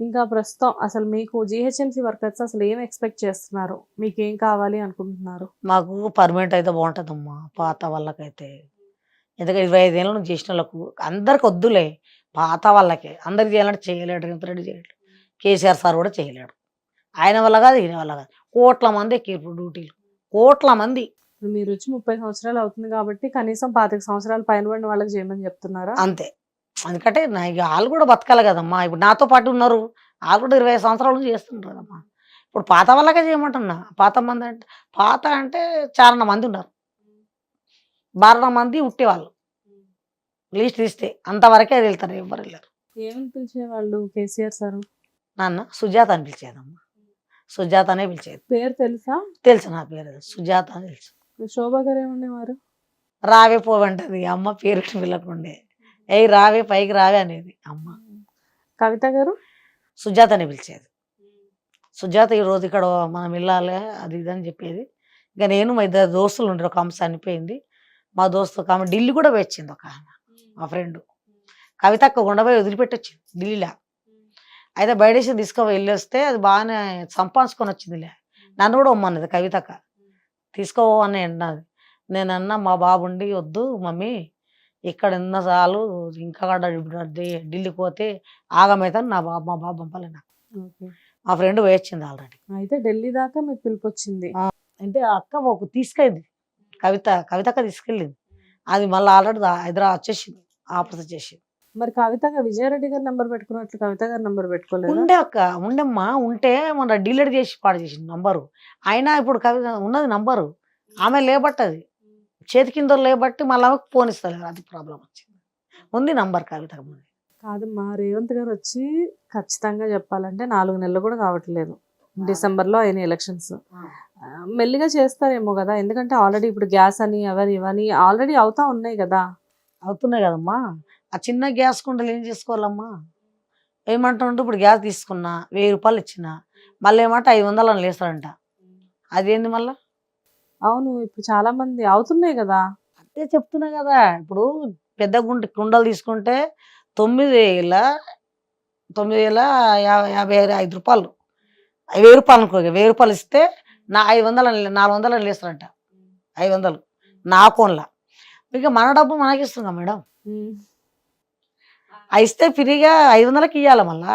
ఇంకా ప్రస్తుతం అసలు మీకు జిహెచ్ఎంసీ వర్కర్స్ అసలు ఏం ఎక్స్పెక్ట్ చేస్తున్నారు? మీకు ఏం కావాలి అనుకుంటున్నారు? మాకు పర్మనెంట్ అయితే బాగుంటుందమ్మా పాత వాళ్ళకైతే. ఎందుకంటే ఇరవై ఐదేళ్ళ నుంచి చేసిన వాళ్ళకు అందరికి వద్దులే పాత వాళ్ళకే. అందరికి చేయాలంటే చేయలేడు రేవంత్ రెడ్డి చేయలేడు. కేసీఆర్ సార్ కూడా చేయలేడు. ఆయన వల్ల కాదు ఈయన వల్ల కాదు. కోట్ల మంది ఎక్కిరు డ్యూటీలు. కోట్ల మంది. మీరు వచ్చి ముప్పై సంవత్సరాలు అవుతుంది కాబట్టి కనీసం పాతిక సంవత్సరాలు పైన పడిన వాళ్ళకి చేయమని చెప్తున్నారా? అంతే. ఎందుకంటే నా ఇక వాళ్ళు కూడా బతకాలి కదమ్మా. ఇప్పుడు నాతో పాటు ఉన్నారు. వాళ్ళు కూడా ఇరవై సంవత్సరాల నుంచి చేస్తుంటారు కదమ్మా ఇప్పుడు పాత వాళ్ళకే చేయమంటున్నా. పాత మంది అంటే పాత అంటే చాలా మంది ఉన్నారు. బారణ మంది ఉట్టేవాళ్ళు. లిస్ట్ తీస్తే అంతవరకే వెళ్తారు ఎవరు వెళ్ళారు. ఏమని పిలిచేవాళ్ళు కేసీఆర్ సార్? నాన్న సుజాత అని పిలిచేదమ్మా. సుజాత అనే పిలిచేది. పేరు తెలుసా? తెలుసు నా పేరు. సుజాత అని తెలుసు. శోభా గారు ఏమనేవారు? రావే పోవంటది అమ్మ పేరు పిల్లకుండే ఏ రావే పైకి రావే అనేది. అమ్మ. కవిత గారు? సుజాత అని పిలిచేది. సుజాత ఈ రోజు ఇక్కడ మనం వెళ్ళాలి అది ఇది అని చెప్పేది. ఇక నేను మా ఇద్దరు దోస్తులు ఉండరు ఒక ఆమె చనిపోయింది. మా దోస్తు ఒక ఆమె ఢిల్లీ కూడా వచ్చింది ఒక ఆమె మా ఫ్రెండ్. కవిత అక్క గుండెపోయి వదిలిపెట్టొచ్చింది ఢిల్లీలో. అయితే బయటేసి తీసుకుపోయి వెళ్ళి వస్తే అది బాగానే సంపాదించుకొని వచ్చిందిలే. నన్ను కూడా ఉమ్మన్నది కవితక్క. తీసుకోవో అని అన్నది. నేను అన్నా మా బాబుండి వద్దు మమ్మీ ఇక్కడ ఉన్న చాలు ఇంకా ఢిల్లీకి పోతే ఆగమైతే నా బాబు మా బాబు పంపాలి నాకు. మా ఫ్రెండ్ వేయించింది ఆల్రెడీ. అయితే ఢిల్లీ దాకా మీకు పిలుపు వచ్చింది అంటే అక్క ఒక తీసుకెళ్ళింది. కవిత కవితక్క తీసుకెళ్ళింది. అది మళ్ళీ ఆల్రెడీ హైదరాబాద్ వచ్చేసింది ఆపరేషన్ చేసి మరి కవిత విజయారెడ్డి గారు నెంబర్ పెట్టుకున్నట్లు కవిత గారు నెంబర్ పెట్టుకోలేదు? ఉండే అక్క ఉండమ్మా ఉంటే మన డీలర్ చేసి పాడు చేసింది నంబరు. అయినా ఇప్పుడు కవిత ఉన్నది నంబరు. ఆమె లేబట్టది. చేతి కింద లేబట్టి మళ్ళీ ఫోన్ ఇస్తలేదు అది ప్రాబ్లం వచ్చింది. ఉంది నంబర్ కవిత కాదమ్మా రేవంత్ గారు వచ్చి ఖచ్చితంగా చెప్పాలంటే నాలుగు నెలలు కూడా కావట్లేదు. డిసెంబర్లో అయిన ఎలక్షన్స్ మెల్లిగా చేస్తారేమో కదా ఎందుకంటే ఆల్రెడీ ఇప్పుడు గ్యాస్ అని అవని ఇవని ఆల్రెడీ అవుతా ఉన్నాయి కదా. అవుతున్నాయి కదమ్మా. ఆ చిన్న గ్యాస్ కుండలు ఏం చేసుకోవాలమ్మా? ఏమంటుంటే ఇప్పుడు గ్యాస్ తీసుకున్నా వెయ్యి రూపాయలు ఇచ్చిన మళ్ళీ ఏమంటే ఐదు వందలు అని లేస్తాడంట. అదేంది మళ్ళా? అవును ఇప్పుడు చాలా మంది అవుతున్నాయి కదా. అదే చెప్తున్నా కదా ఇప్పుడు పెద్ద గుంట కుండలు తీసుకుంటే తొమ్మిది వేల తొమ్మిది వేల యాభై ఐదు రూపాయలు. వెయ్యి రూపాయలు అనుకో వెయ్యి రూపాయలు ఇస్తే నా ఐదు వందలు నాలుగు వందలు అని లేస్తారంట ఐదు వందలు. నా అకౌంట్లో. ఇక మన డబ్బు మనకి మేడం. ఇస్తే ఫ్రీగా ఐదు వందలకి ఇవ్వాలి మళ్ళా.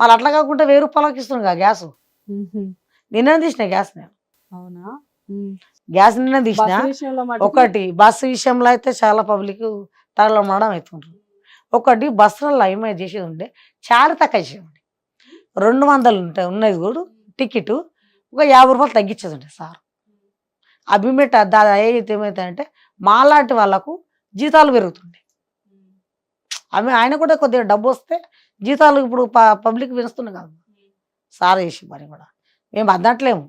మళ్ళీ అట్లా కాకుండా వెయ్యి రూపాయలకి ఇస్తుంది గ్యాస్. ఉహుం. నిన్న తీసిన గ్యాస్ నేను. అవునా. గ్యాస్ నిన్న తీసిన ఒకటి బస్సు విషయంలో అయితే చాలా పబ్లిక్ తగలమడం అవుతుంటారు ఒకటి బస్సులలో ఏమైనా చేసేది ఉంటే చాలా తక్కువ చేసేది రెండు వందలు ఉంటాయి ఉన్నది కూడా టికెట్ ఒక యాభై రూపాయలు తగ్గించేది ఉంటాయి సార్. అభిమేట్ దాని అయితే ఏమవుతాయంటే మాలాంటి వాళ్ళకు జీతాలు పెరుగుతుంటాయి అవి ఆయన కూడా కొద్దిగా డబ్బు వస్తే జీతాలు ఇప్పుడు పబ్లిక్ పెంచుతున్నాయి కదా. సార్ చేసి పని కూడా. మేము అద్దట్లేము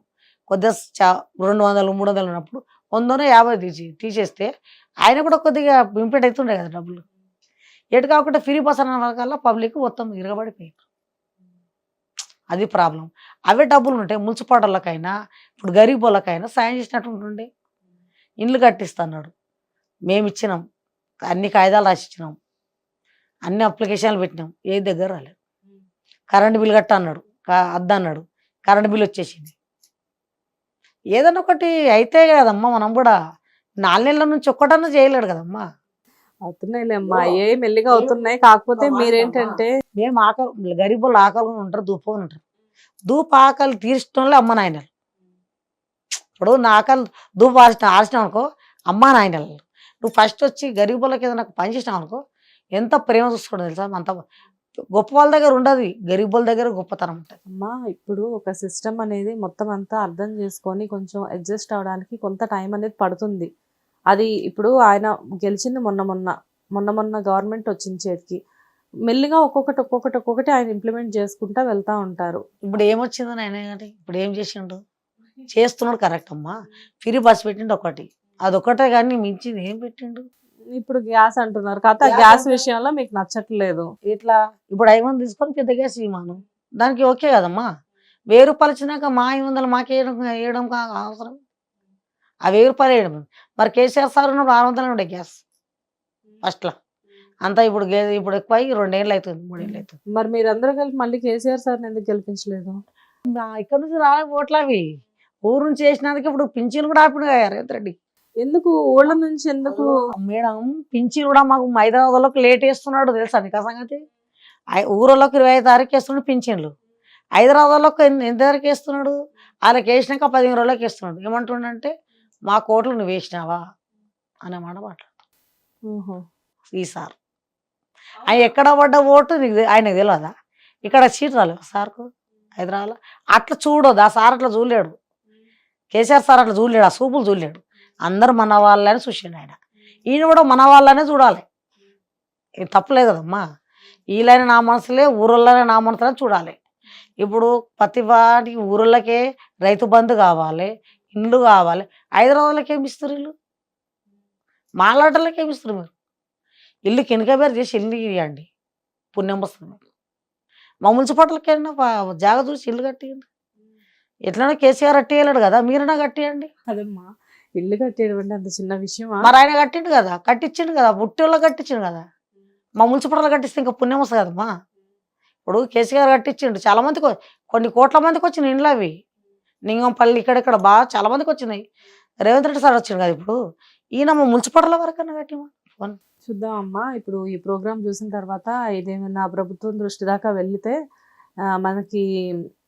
కొద్దిగా చా- రెండు వందలు మూడు వందలు ఉన్నప్పుడు వందనో యాభై తీసి తీసేస్తే ఆయన కూడా కొద్దిగా ఇంప్లీట్ అవుతుండే కదా డబ్బులు. ఎటు కాకుండా ఫ్రీ బస్ అన్న వల్ల పబ్లిక్ మొత్తం ఇరగబడిపోయారు అది ప్రాబ్లం. అవే డబ్బులు ఉంటాయి మున్సిపాలిటీలకైనా ఇప్పుడు గరీబ్ వాళ్ళకైనా సాయం చేసినట్టు ఉంటుండే. ఇండ్లు కట్టిస్తున్నాడు. మేము ఇచ్చినాం. అన్ని కాగితాలు రాసి ఇచ్చినాం. అన్ని అప్లికేషన్లు పెట్టినాం. ఏ దగ్గర రాలేదు. కరెంటు బిల్ కట్ట అన్నాడు కా- కరెంటు అన్నాడు బిల్ వచ్చేసింది. ఏదైనా ఒకటి అయితే కదమ్మా మనం కూడా. నాలుగు నెలల నుంచి ఒక్కటన్నా చేయలేడు కదమ్మా. అవుతున్నాయిలే అమ్మా ఏ మెల్లిగా అవుతున్నాయి. కాకపోతే మీరేంటంటే మేము ఆకలి గరీబులు ఆకలి ఉంటారు దూపని ఉంటారు. దూప ఆకలి తీర్చడంలో అమ్మ నాయనలు. ఇప్పుడు నా ఆకలి దూప ఆర్చిన ఆర్చినావు అనుకో అమ్మ నాయనలు. నువ్వు ఫస్ట్ వచ్చి గరీబులకి ఏదైనా పని చేసినావు అనుకో ఎంత ప్రేమ చూసుకోవడం తెలుసా? అంత గొప్ప వాళ్ళ దగ్గర ఉండదు. గరీబుల దగ్గర గొప్పతనం ఉంటుంది. అమ్మా ఇప్పుడు ఒక సిస్టమ్ అనేది మొత్తం అంతా అర్థం చేసుకొని కొంచెం అడ్జస్ట్ అవడానికి కొంత టైం అనేది పడుతుంది. అది ఇప్పుడు ఆయన గెలిచింది మొన్న మొన్న. మొన్న మొన్న గవర్నమెంట్ వచ్చింది చేతికి. మెల్లిగా ఒక్కొక్కటి ఒక్కొక్కటి ఒక్కొక్కటి ఆయన ఇంప్లిమెంట్ చేసుకుంటా వెళ్తా ఉంటారు. ఇప్పుడు ఏమొచ్చింది గారి ఇప్పుడు ఏం చేసిండు? చేస్తున్నాడు కరెక్ట్ అమ్మా. ఫ్రీ బస్ పెట్టిండు ఒకటి. అదొకటే కానీ మించింది ఏం పెట్టిండు? ఇప్పుడు గ్యాస్ అంటున్నారు. కాకపోతే ఆ గ్యాస్ విషయంలో మీకు నచ్చట్లేదు. ఇట్లా ఇప్పుడు ఐదు వందలు తీసుకొని పెద్ద గ్యాస్ ఇవ్వమాను దానికి ఓకే కదమ్మా. వెయ్యి రూపాయలు ఇచ్చినాక మా ఐదు వందలు మాకు వేయడం అవసరం? ఆ వెయ్యి రూపాయలు వేయడం మరి కేసీఆర్ సార్ ఉన్నప్పుడు ఆరు వందలు ఉండే గ్యాస్. ఫస్ట్లో అంతా ఇప్పుడు ఇప్పుడు ఎక్కువ రెండేళ్ళు అవుతుంది మూడేళ్ళు అవుతుంది మరి మీరందరూ కలిపి మళ్ళీ కేసీఆర్ సార్ ఎందుకు గెలిపించలేదు? ఇక్కడ నుంచి రాలే ఓట్లు అవి ఊరు నుంచి వేసినందుకు ఇప్పుడు పింఛన్లు కూడా కదా రేవంత్ రెడ్డి. ఎందుకు? ఊళ్ళ నుంచి ఎందుకు? మేడం పింఛన్ కూడా మాకు హైదరాబాద్లోకి లేట్ వేస్తున్నాడు తెలుసా నీకు ఆ సంగతి? ఊరోళ్ళకి ఇరవై ఐదు తారీఖు వేస్తున్నాడు పింఛన్లు. హైదరాబాద్లోకి ఎంత తారీఖు వేస్తున్నాడు? వాళ్ళకి వేసినాక పదిహేను రోజులకి వేస్తున్నాడు. ఏమంటుండంటే మా కోట్లు నువ్వు వేసినావా? అనే మాట మాట్లాడు. ఈసారి ఆయన ఎక్కడ పడ్డ ఓటు నీకు ఆయనకు తెలియదా ఇక్కడ సీట్ రాలేవు సార్కు? హైదరాబాద్లో? అట్లా చూడదు ఆ సార్ అట్లా చూడలేడు. కేసీఆర్ సార్ అట్లా చూడలేడు. ఆ సూపులు చూడలేడు. అందరు మన వాళ్ళని చూసిండు ఆయన. ఈయన కూడా మన వాళ్ళనే చూడాలి. ఇది తప్పలే కదమ్మా. వీళ్ళైన నా మనసులే ఊరోళ్ళనే నా మనసులే చూడాలి. ఇప్పుడు ప్రతి వాటికి ఊరోళ్ళకే రైతు బంధు కావాలి ఇండ్లు కావాలి. హైదరాబాద్లోకి ఏమి ఇస్తారు వీళ్ళు? మాలాటలకి ఏమి ఇస్తారు మీరు? ఇల్లు కినకబేరు చేసి ఇల్లు ఇవ్వండి పుణ్యం వస్తుంది. మీకు మా మున్సిపాలిటీలకైనా జాగ చూసి ఇల్లు కట్టేయండి? ఎట్లైనా కేసీఆర్ కట్టేయలేడు కదా మీరైనా కట్టేయండి? అదమ్మా ఇల్లు కట్టేయడం అంటే అంత చిన్న విషయమా? మరి ఆయన కట్టిండు కదా కట్టించిండు కదా బుట్టోళ్ళు కట్టించిండు కదా. మా మున్సిపాలిటీ కట్టిస్తే ఇంకా పుణ్యం వస్తుంది కదమ్మా. ఇప్పుడు కేసీఆర్ కట్టించిండు చాలా మందికి కొన్ని కోట్ల మందికి వచ్చినాయి ఇండ్లు అవి. నింగంపల్లి ఇక్కడిక్కడ బాగా చాలా మందికి వచ్చినాయి. రేవంత్ రెడ్డి సార్ వచ్చిండు కదా ఇప్పుడు. ఈయన మా మున్సిపాలిటీల వరకన్నా కట్టిమా చూద్దాం అమ్మా ఇప్పుడు ఈ ప్రోగ్రామ్ చూసిన తర్వాత ఇదేమైనా ప్రభుత్వం దృష్టి దాకా వెళ్తే మనకి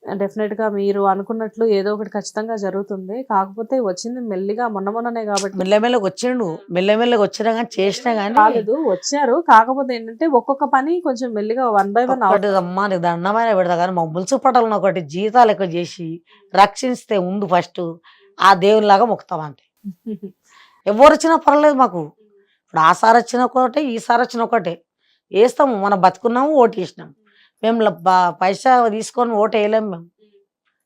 డెఫినెట్గా మీరు అనుకున్నట్లు ఏదో ఒకటి ఖచ్చితంగా జరుగుతుంది. కాకపోతే వచ్చింది మెల్లిగా మొన్న మొన్ననే కాబట్టి మెల్లమెల్లకి వచ్చిండు. మెల్లమెల్లకి వచ్చినా కానీ చేసినా కానీ కాలేదు. వచ్చారు. కాకపోతే ఏంటంటే ఒక్కొక్క పని కొంచెం మెల్లిగా వన్ బై వన్ అమ్మా నీకు దండమైన పెడతా కానీ మా మున్సిపాలిటీలను ఒకటి జీతాలు ఎక్కువ చేసి రక్షిస్తే ముందు ఫస్ట్. ఆ దేవునిలాగా మొక్కుతాం అంతే. ఎవరు వచ్చినా పర్లేదు మాకు. ఇప్పుడు ఆ సార్ వచ్చిన ఒకటే ఈ సార్ వచ్చిన ఒకటే. వేస్తాము. మనం బతుకున్నాము ఓటు వేసినాము. మేము పైసా తీసుకొని ఓటు వేయలేము మేము.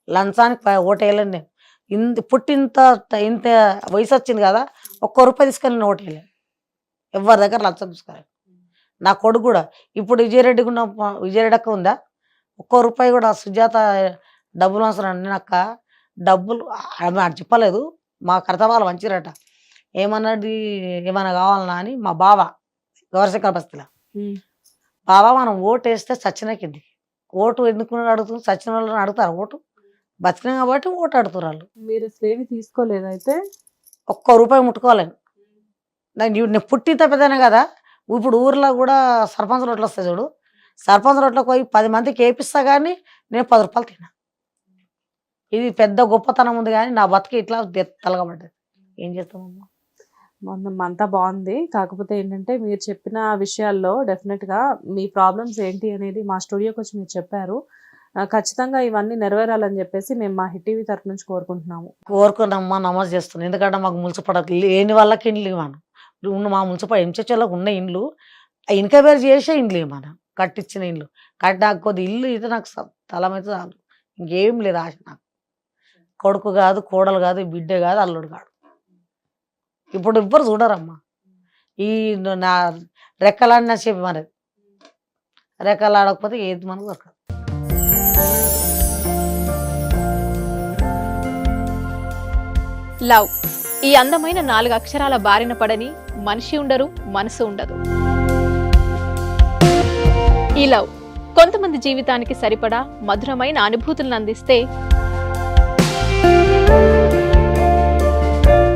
లంచానికి పై- ఓటు వేయలేము నేను ఇంత పుట్టింత ఇంత వయసు వచ్చింది కదా ఒక్క రూపాయి తీసుకొని నేను ఓటు వేయలేము ఎవరి దగ్గర లంచం తీసుకోలేదు నా కొడుకు కూడా. ఇప్పుడు విజయరెడ్డికి ఉన్న విజయరెడ్డి ఉందా? ఒక్క రూపాయి కూడా సుజాత డబ్బులు అవసరం నేను అక్క డబ్బులు ఆమె అటు చెప్పలేదు. మా కర్తవాళ్ళు మంచిరట ఏమన్నది ఏమైనా కావాలన్నా అని మా బావ గౌరశేఖర బస్తీలో. బావ మనం ఓటు వేస్తే చచ్చిన కింది ఓటు ఎందుకు అడుగుతుంది చచ్చిన వాళ్ళని అడుగుతారు ఓటు? బతికిన కాబట్టి ఓటు అడుగుతారు వాళ్ళు. మీరు అసలు ఏమి తీసుకోలేదు అయితే? ఒక్క రూపాయి ముట్టుకోలేను. నేను నేను పుట్టింత పెద్దనే కదా. ఇప్పుడు ఊర్లో కూడా సర్పంచ్ రోడ్లు వస్తాయి చూడు. సర్పంచ్ రోడ్లకు పోయి పది మందికి వేపిస్తా కానీ నేను పది రూపాయలు తిన్నా. ఇది పెద్ద గొప్పతనం ఉంది కానీ నా బతికి ఇట్లా తలగబడ్డది ఏం చేస్తామమ్మా అంతా బాగుంది. కాకపోతే ఏంటంటే మీరు చెప్పిన విషయాల్లో డెఫినెట్గా మీ ప్రాబ్లమ్స్ ఏంటి అనేది మా స్టూడియోకి వచ్చి మీరు చెప్పారు. ఖచ్చితంగా ఇవన్నీ నెరవేరాలని చెప్పేసి మేము మా హిట్ టీవీ తరఫు నుంచి కోరుకుంటున్నాము. కోరుకున్నామ్మా నమాజ్ చేస్తున్నాం. ఎందుకంటే మాకు మున్సిపల్ లేని వాళ్ళకి ఇండ్లు ఇవ్వను. ఉన్న మా మున్సిపల్ ఎంచోళ్ళకి ఉన్న ఇండ్లు ఇన్కబేర్ చేసే ఇండ్లు ఇవ్వను. కట్టించిన ఇండ్లు. కట్టి నాకు కొద్ది ఇల్లు ఇది నాకు తలమైతే చాలు. ఇంకేం లేదు ఆశ నాకు. కొడుకు కాదు కోడలు కాదు బిడ్డ కాదు అల్లుడు కాదు ఇప్పుడు ఎవ్వరు చూడరమ్మా. ఈ నా రెక్కలాడినా చెప్పి మరి. రెక్కలు ఆడకపోతే ఏది మనకు దొరకదు. లవ్. ఈ అందమైన నాలుగు అక్షరాల బారిన పడని మనిషి ఉండరు మనసు ఉండదు. ఈ లవ్ కొంతమంది జీవితానికి సరిపడా మధురమైన అనుభూతులను అందిస్తే